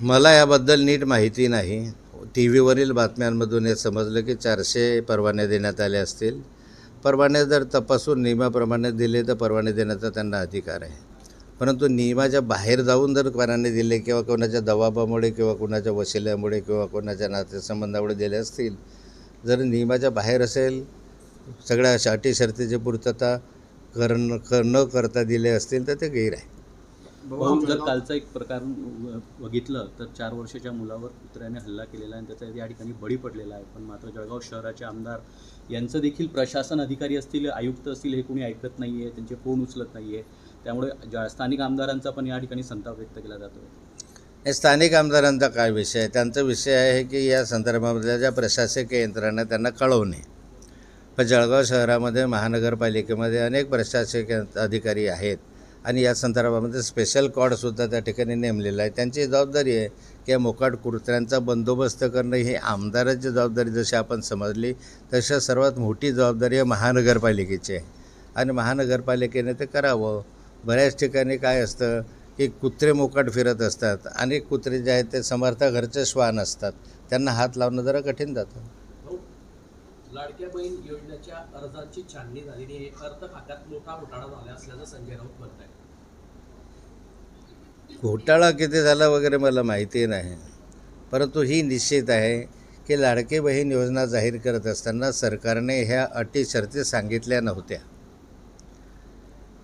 मला याबद्दल नीट माहिती नाही. टी व्हीवरील बातम्यांमधून हे समजलं की चारशे परवाने देण्यात आले असतील. परवाने जर तपासून नियमाप्रमाणे दिले तर परवाने देण्याचा त्यांना अधिकार आहे. परंतु नियमाच्या बाहेर जाऊन जर परवाने दिले किंवा कोणाच्या दबावामुळे किंवा कोणाच्या वशिल्यामुळे किंवा कोणाच्या नातेसंबंधामुळे दिले असतील जर नियमाच्या बाहेर असेल सगळ्या अशा अटी शर्तीची पूर्तता कर न करता दिले असतील तर ते गैर आहे. भाऊ जर कालचा एक प्रकार बघितलं तर चार वर्षाच्या मुलावर कुत्र्याने हल्ला केलेला आहे आणि त्याचा या ठिकाणी बळी पडलेला आहे. पण मात्र जळगाव शहराचे आमदार यांचं देखील प्रशासन अधिकारी असतील आयुक्त असतील हे कोणी ऐकत नाही आहे त्यांचे फोन उचलत नाही आहे त्यामुळे ज्या स्थानिक आमदारांचा पण या ठिकाणी संताप व्यक्त केला जातो हे स्थानिक आमदारांचा काय विषय आहे? त्यांचा विषय आहे की या संदर्भामधल्या ज्या प्रशासकीय यंत्रणा त्यांना कळवणे पण जळगाव शहरामध्ये महानगरपालिकेमध्ये अनेक प्रशासकीय अधिकारी आहेत. आणि या संदर्भामध्ये स्पेशल कॉडसुद्धा त्या ठिकाणी नेमलेला आहे. त्यांची जबाबदारी आहे की या मोकाट कुत्र्यांचा बंदोबस्त करणं ही आमदाराची जबाबदारी जशी आपण समजली तशा सर्वात मोठी जबाबदारी आहे महानगरपालिकेची आहे. आणि महानगरपालिकेने ते करावं. बऱ्याच ठिकाणी काय असतं की कुत्रे मोकाट फिरत असतात आणि कुत्रे जे आहेत ते समर्थ घरचे श्वान असतात. त्यांना हात लावणं जरा कठीण जातं. लाडक्या बहीण योजनेच्या अर्जांची छाननी झालेली आहे. अर्थ खात्यात मोठा घोटाळा झाला असल्याचं संजय राऊत म्हणत आहे घोटाळा किती झाला वगैरे मला माहिती नाही. परंतु ही निश्चित आहे की लाडके बहीण योजना जाहीर करत असताना सरकारने ह्या अटी शर्ती सांगितल्या नव्हत्या.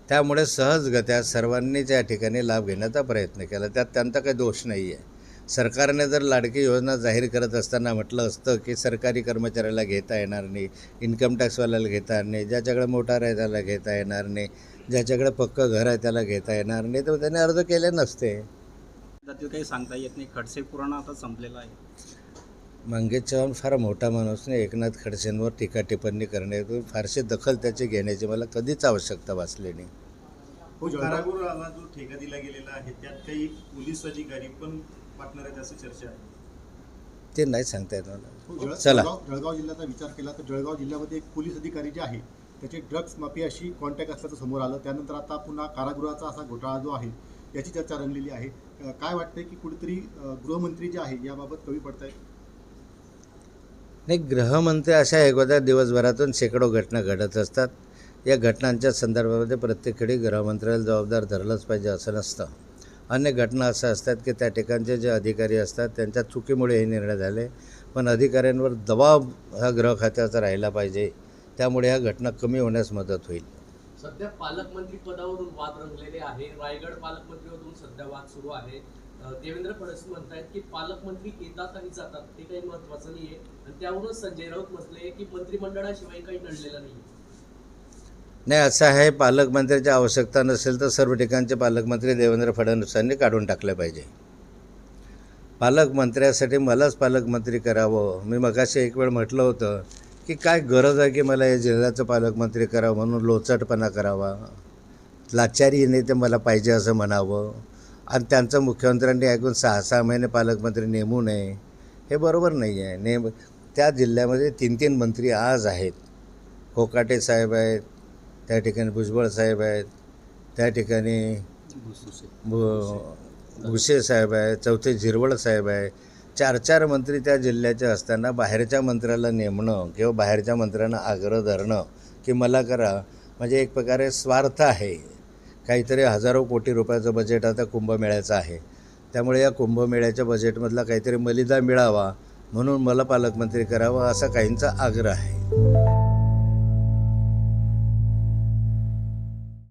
त्यामुळे सहजगत्या सर्वांनी त्या ठिकाणी लाभ घेण्याचा प्रयत्न केला त्यात त्यांचा काही दोष नाही आहे सरकारने जर लाडकी योजना जाहीर करत असताना म्हटलं असतं की सरकारी कर्मचाऱ्याला घेता येणार नाही इन्कम टॅक्सवाल्याला घेता येणार नाही ज्याच्याकडे मोटार आहे त्याला घेता येणार नाही ज्याच्याकडे पक्कं घर आहे त्याला घेता येणार नाही तर त्याने अर्ज केले नसते. काही सांगता येत नाही. खडसे पुराण आता संपलेला आहे. मंगेश चव्हाण फार मोठा माणूस नाही. एकनाथ खडसेंवर टीका टिप्पणी करणे फारशी दखल त्याची घेण्याची मला कधीच आवश्यकता भासली नाही. हो जो ठेका दिला गेलेला आहे त्यात काही पोलीस अधिकारी पण पार्टनर आहेत असं चर्चा आहे. ते नाही सांगता येत मला. हो, चला. जळगाव जळगाव जिल्ह्याचा विचार केला तर जळगाव जिल्ह्यामध्ये एक पोलीस अधिकारी जे आहे त्याचे ड्रग्ज माफियाशी कॉन्टॅक्ट असल्याचं समोर आलं. त्यानंतर आता पुन्हा कारागृहाचा असा घोटाळा जो आहे याची चर्चा रंगलेली आहे. अं, काय वाटतंय की कुठेतरी अं, गृहमंत्री जे आहे याबाबत कमी पडतायत नाही गृहमंत्री अशा एखाद्या दिवसभरातून शेकडो घटना घडत असतात. या घटनांच्या संदर्भामध्ये प्रत्येक वेळी गृहमंत्र्याला जबाबदार धरलंच पाहिजे असं नसतं. अनेक घटना अशा असतात की त्या ठिकाणचे जे अधिकारी असतात त्यांच्या चुकीमुळे हे निर्णय झाले. पण अधिकाऱ्यांवर दबाव हा गृह खात्याचा राहिला पाहिजे. त्यामुळे ह्या घटना कमी होण्यास मदत होईल. सध्या पालकमंत्री पदावरून वाद रंगलेले आहे. रायगड पालकमंत्रीवरून सध्या वाद सुरू आहे. देवेंद्र फडणवीस म्हणतायत की पालकमंत्री येतात आणि जातात. ते काही महत्वाचं नाही आहे आणि त्यावरून संजय राऊत म्हटले की मंत्रिमंडळाशिवाय काही नडलेलं नाही नाही असं आहे पालकमंत्र्याची आवश्यकता नसेल तर सर्व ठिकाणचे पालकमंत्री देवेंद्र फडणवीसांनी काढून टाकले पाहिजे. पालकमंत्र्यासाठी मलाच पालकमंत्री करावं. मी मगाशी एक वेळ म्हटलं होतं की काय गरज आहे की मला या जिल्ह्याचं पालकमंत्री करावं म्हणून लोचटपणा करावा? लाचारीने ते मला पाहिजे असं म्हणावं? आणि त्यांचं मुख्यमंत्र्यांनी ऐकून सहा सहा महिने पालकमंत्री नेमू नये? हे बरोबर नाही आहे नेम त्या जिल्ह्यामध्ये तीन तीन मंत्री आज आहेत. कोकाटे साहेब आहेत त्या ठिकाणी भुजबळ साहेब आहेत. त्या ठिकाणी भुसे साहेब आहे चौथे झिरवळ साहेब आहे. चार चार मंत्री त्या जिल्ह्याचे असताना बाहेरच्या मंत्र्याला नेमणं किंवा बाहेरच्या मंत्र्यांना आग्रह धरणं की मला करा म्हणजे एक प्रकारे स्वार्थ आहे. काहीतरी हजारो कोटी रुपयाचं बजेट आता कुंभमेळ्याचं आहे. त्यामुळे या कुंभमेळ्याच्या बजेटमधला काहीतरी मलिदा मिळावा म्हणून मला पालकमंत्री करावं असा काहींचा आग्रह आहे.